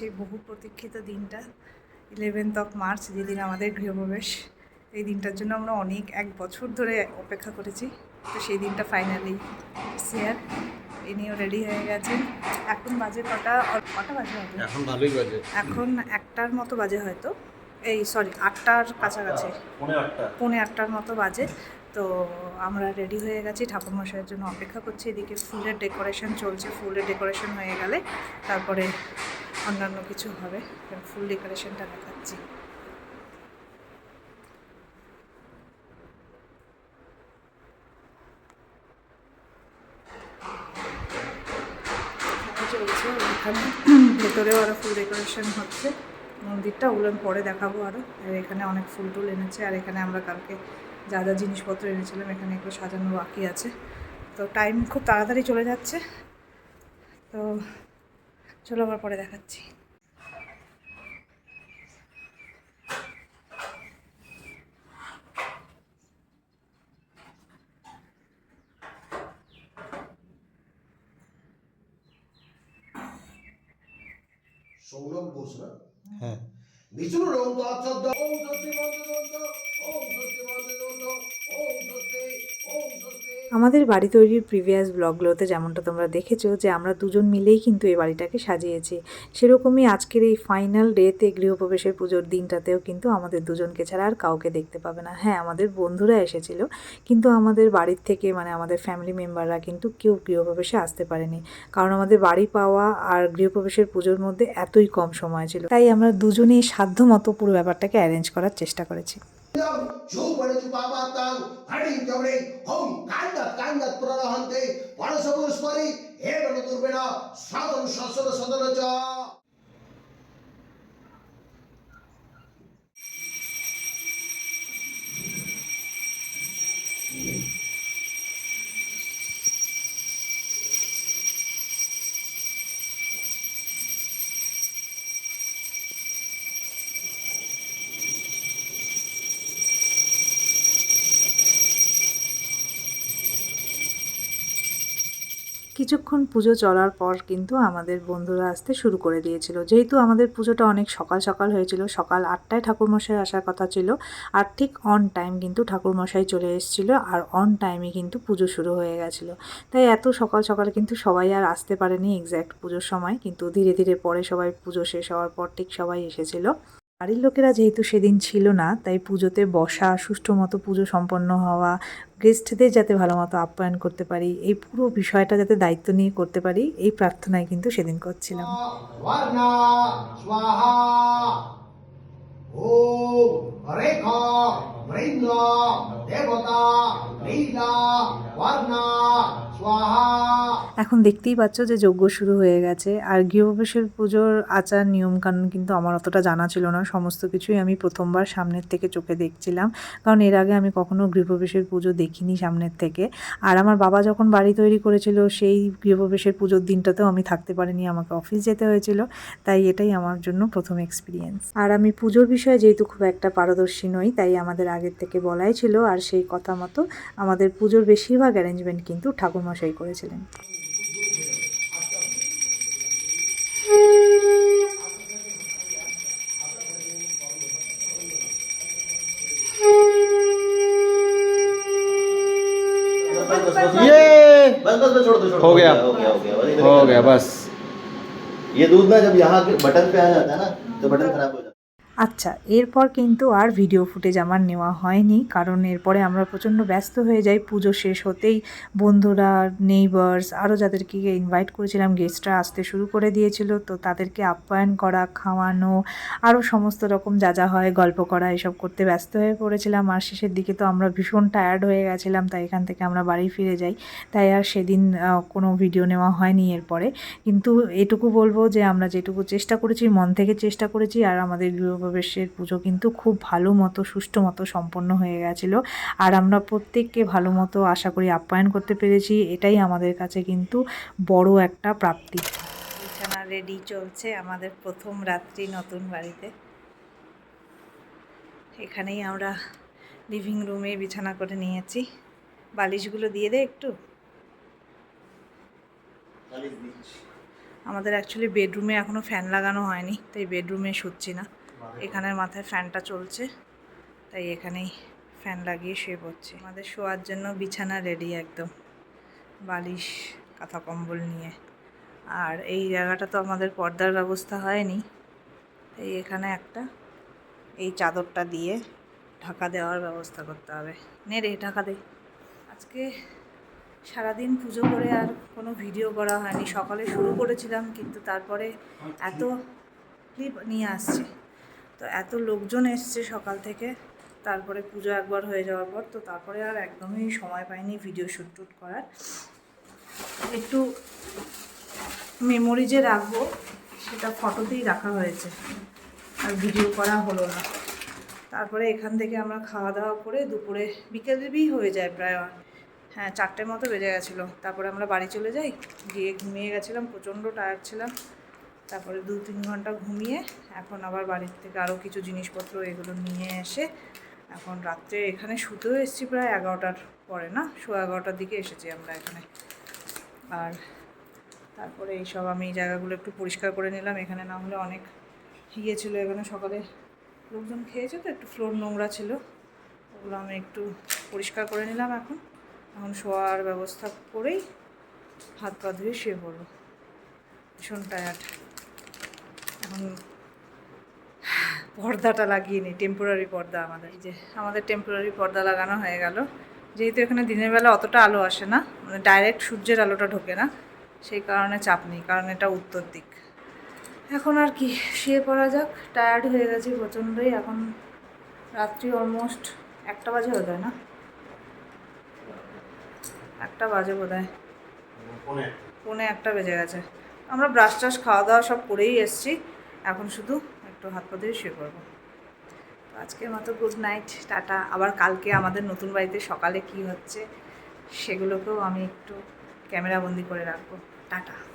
সেই বহু প্রতীক্ষিত দিনটা ইলেভেন্থ অফ মার্চ যেদিন আমাদের গৃহপ্রবেশ। এই দিনটার জন্য আমরা অনেক এক বছর ধরে অপেক্ষা করেছি। তো সেই দিনটা ফাইনালি শেয়ার ইনিও রেডি হয়ে গেছেন এখন বাজে কটা কটা বাজে হবে? এখন ভালোই বাজে। এখন একটার মতো বাজে হয়তো। এই সরি আটটার কাছাকাছি। পৌনে পৌনে আটটার মতো বাজে। তো আমরা রেডি হয়ে গেছি ঠাকুরমশাইয়ের জন্য অপেক্ষা করছি। এদিকে ফুলের ডেকোরেশন চলছে ফুলের ডেকোরেশন হয়ে গেলে। তারপরে অন্যান্য কিছু হবে। ফুল ডেকোরেশনটা দেখাচ্ছি। ভেতরেও আরও ফুল ডেকোরেশন হচ্ছে। মন্দিরটা ওগুলো আমি পরে দেখাবো আরও আর এখানে অনেক ফুল টুল এনেছে। আর এখানে আমরা কালকে যা যা জিনিসপত্র এনেছিলাম, এখানে একটু সাজানো বাকি আছে। তো টাইম খুব তাড়াতাড়ি চলে যাচ্ছে। তো চলো আবার পরে দেখাচ্ছি। সৌরভ বোস না? হ্যাঁ। বিষ্ণু রং তৎসদ্য ওম স্বস্তি বন্দদন্ত ওম স্বস্তি বন্দদন্ত ওম স্বস্তি ওম স্বস্তি। আমাদের বাড়ি তৈরির প্রিভিয়াস ব্লগগুলোতে যেমনটা তোমরা দেখেছ যে আমরা দুজন মিলেই কিন্তু এই বাড়িটাকে সাজিয়েছি। সেরকমই আজকের এই ফাইনাল ডেতে গৃহপ্রবেশের পুজোর দিনটাতেও কিন্তু আমাদের দুজনকে ছাড়া আর কাউকে দেখতে পাবে না। হ্যাঁ আমাদের বন্ধুরা এসেছিল, কিন্তু আমাদের বাড়ির থেকে মানে আমাদের ফ্যামিলি মেম্বাররা কিন্তু কেউ গৃহপ্রবেশে আসতে পারেনি। কারণ আমাদের বাড়ি পাওয়া আর গৃহপ্রবেশের পুজোর মধ্যে এতই কম সময় ছিল। তাই আমরা দুজনেই সাধ্য মতো পুরো ব্যাপারটাকে অ্যারেঞ্জ করার চেষ্টা করেছি। झुबड़े झुबाबा ताल भड़ी जबड़े हम कांडत कांडत प्ररोहण दे वाला सबूत स्पारी हे बने दुर्बिना सातों शासन सदन जा কিছুক্ষণ পুজো চলার পর কিন্তু আমাদের বন্ধুরা আসতে শুরু করে দিয়েছিল। যেহেতু আমাদের পুজোটা অনেক সকাল সকাল হয়েছিল, সকাল আটটায় ঠাকুরমশাই আসার কথা ছিল আর ঠিক অন টাইম কিন্তু ঠাকুরমশাই চলে এসেছিল আর অন টাইমে কিন্তু পুজো শুরু হয়ে গেছিল। তাই এত সকাল সকাল কিন্তু সবাই আর আসতে পারেনি এক্স্যাক্ট পুজোর সময়, কিন্তু ধীরে ধীরে পরে সবাই পুজো শেষ হওয়ার পর ঠিক সবাই এসেছিল। বাড়ির লোকেরা যেহেতু সেদিন ছিল না, তাই পুজোতে বসা, সুষ্ঠু মতো পুজো সম্পন্ন হওয়া গেস্টদের যাতে ভালো মতো আপ্যায়ন করতে পারি, এই পুরো বিষয়টা যাতে দায়িত্ব নিয়ে করতে পারি, এই প্রার্থনায় কিন্তু সেদিন করছিলাম। দেবতা স্বাহা। এখন দেখতেই পাচ্ছ যে যজ্ঞ শুরু হয়ে গেছে। আর গৃহপ্রবেশের পুজোর আচার, নিয়মকানুন কিন্তু আমার অতটা জানা ছিল না। সমস্ত কিছুই আমি প্রথমবার সামনের থেকে চোখে দেখছিলাম। কারণ এর আগে আমি কখনো গৃহপ্রবেশের পুজো দেখিনি সামনের থেকে। আর আমার বাবা যখন বাড়ি তৈরি করেছিল, সেই গৃহপ্রবেশের পুজোর দিনটাতেও আমি থাকতে পারিনি। আমাকে অফিস যেতে হয়েছিল। তাই এটাই আমার জন্য প্রথম এক্সপিরিয়েন্স আর আমি পুজোর বিষয়ে যেহেতু খুব একটা পারদর্শী নই, তাই আমাদের আগের থেকে বলাই ছিল। আর সেই কথা মতো আমাদের পুজোর বেশিরভাগ অ্যারেঞ্জমেন্ট কিন্তু ঠাকুরমশাই করেছিলেন। बस बस बस छोड़ दो छोड़। हो गया। हो गया हो गया बस हो गया बस। ये दूध ना जब यहाँ बटन पे आ जाता है ना तो बटन खराब हो जाता है। আচ্ছা এরপর কিন্তু আর ভিডিও ফুটেজ আমার নেওয়া হয়নি, কারণ এরপরে আমরা প্রচণ্ড ব্যস্ত হয়ে যাই, পুজো শেষ হতেই বন্ধুরা নেইবার্স আরও যাদেরকে ইনভাইট করেছিলাম গেস্টরা আসতে শুরু করে দিয়েছিল, তো তাদেরকে আপ্যায়ন করা, খাওয়ানো আরও সমস্ত রকম যা যা হয়, গল্প করা, এসব করতে ব্যস্ত হয়ে পড়েছিলাম। আর শেষের দিকে তো আমরা ভীষণ টায়ার্ড হয়ে গেছিলাম, তাই এখান থেকে আমরা বাড়ি ফিরে যাই। তাই আর সেদিন কোনো ভিডিও নেওয়া হয়নি এরপরে। কিন্তু এটুকু বলব যে আমরা যেটুকু চেষ্টা করেছি, মন থেকে চেষ্টা করেছি, আর আমাদের গৃহপ্রবেশের পুজো কিন্তু খুব ভালো মতো সুষ্ঠু মতো সম্পন্ন হয়ে গেছিল। আর আমরা প্রত্যেককে ভালো মতো আশা করি আপ্যায়ন করতে পেরেছি। এটাই আমাদের কাছে কিন্তু বড় একটা প্রাপ্তি। বিছানা রেডি চলছে আমাদের প্রথম রাত্রি নতুন বাড়িতে। এখানেই আমরা লিভিং রুমে বিছানা করে নিয়েছি। বালিশগুলো দিয়ে দে একটু। আমাদের অ্যাকচুয়ালি বেডরুমে এখনও ফ্যান লাগানো হয়নি তাই বেডরুমে শুচ্ছি না। এখানের মাথায় ফ্যানটা চলছে, তাই এখানেই ফ্যান লাগিয়ে শুয়ে পড়ছি। আমাদের শোয়ার জন্য বিছানা রেডি একদম, বালিশ, কাঁথা কম্বল নিয়ে। আর এই জায়গাটা তো আমাদের পর্দার ব্যবস্থা হয়নি, তাই এখানে একটা এই চাদরটা দিয়ে ঢাকা দেওয়ার ব্যবস্থা করতে হবে। নে রে, ঢাকা দে। আজকে সারাদিন পুজো করে আর কোনো ভিডিও করা হয়নি। সকালে শুরু করেছিলাম, কিন্তু তারপরে এত ক্লিপ নিয়ে আসছে। তো এত লোকজন এসছে সকাল থেকে, তারপরে পুজো একবার হয়ে যাওয়ার পর, তো তারপরে আর একদমই সময় পাইনি ভিডিও শ্যুট টুট করার। একটু মেমোরি যে রাখব, সেটা ফটোতেই রাখা হয়েছে, আর ভিডিও করা হলো না। তারপরে এখান থেকে আমরা খাওয়া দাওয়া করে দুপুরে বিকেলেরই হয়ে যায় প্রায় হ্যাঁ চারটের মতো বেজে গেছিল। তারপরে আমরা বাড়ি চলে যাই, গিয়ে ঘুমিয়ে গেছিলাম, প্রচণ্ড টায়ার্ড ছিলাম। তারপরে দু তিন ঘণ্টা ঘুমিয়ে এখন আবার বাড়ির থেকে আরও কিছু জিনিসপত্র এগুলো নিয়ে এসে এখন রাত্রে এখানে শুতেও এসেছি প্রায় এগারোটার পরে না? শো এগারোটার দিকে এসেছি আমরা এখানে। আর তারপরে এইসব আমি এই জায়গাগুলো একটু পরিষ্কার করে নিলাম। এখানে না হলে অনেক ইয়ে ছিল এখানে সকালে। লোকজন খেয়েছে তো, একটু ফ্লোর নোংরা ছিল। ওগুলো আমি একটু পরিষ্কার করে নিলাম এখন। এখন শোয়ার ব্যবস্থা করেই হাত পা ধুয়ে শুয়ে পড়ব। ভীষণ টায়ার্ড এখন পর্দাটা লাগিয়ে নিই টেম্পোরারি পর্দা আমাদের এই যে আমাদের টেম্পোরারি পর্দা লাগানো হয়ে গেল। যেহেতু এখানে দিনের বেলা অতটা আলো আসে না মানে ডাইরেক্ট সূর্যের আলোটা ঢোকে না সেই কারণে চাপ নেই কারণ এটা উত্তর দিক। এখন আর কি শুয়ে পড়া যাক টায়ার্ড হয়ে গেছি প্রচণ্ডই এখন রাত্রি অলমোস্ট একটা বাজে বোধ না? একটা বাজে বোধ হয় পৌনে একটা বেজে গেছে। আমরা ব্রাশ টাশ খাওয়া দাওয়া সব করেই এসছি। এখন শুধু একটু হাত পা দিয়ে শুয়ে পড়ব। তো আজকের মতো গুড নাইট টাটা। আবার কালকে আমাদের নতুন বাড়িতে সকালে কি হচ্ছে, সেগুলোকেও আমি একটু ক্যামেরাবন্দি করে রাখব। টাটা।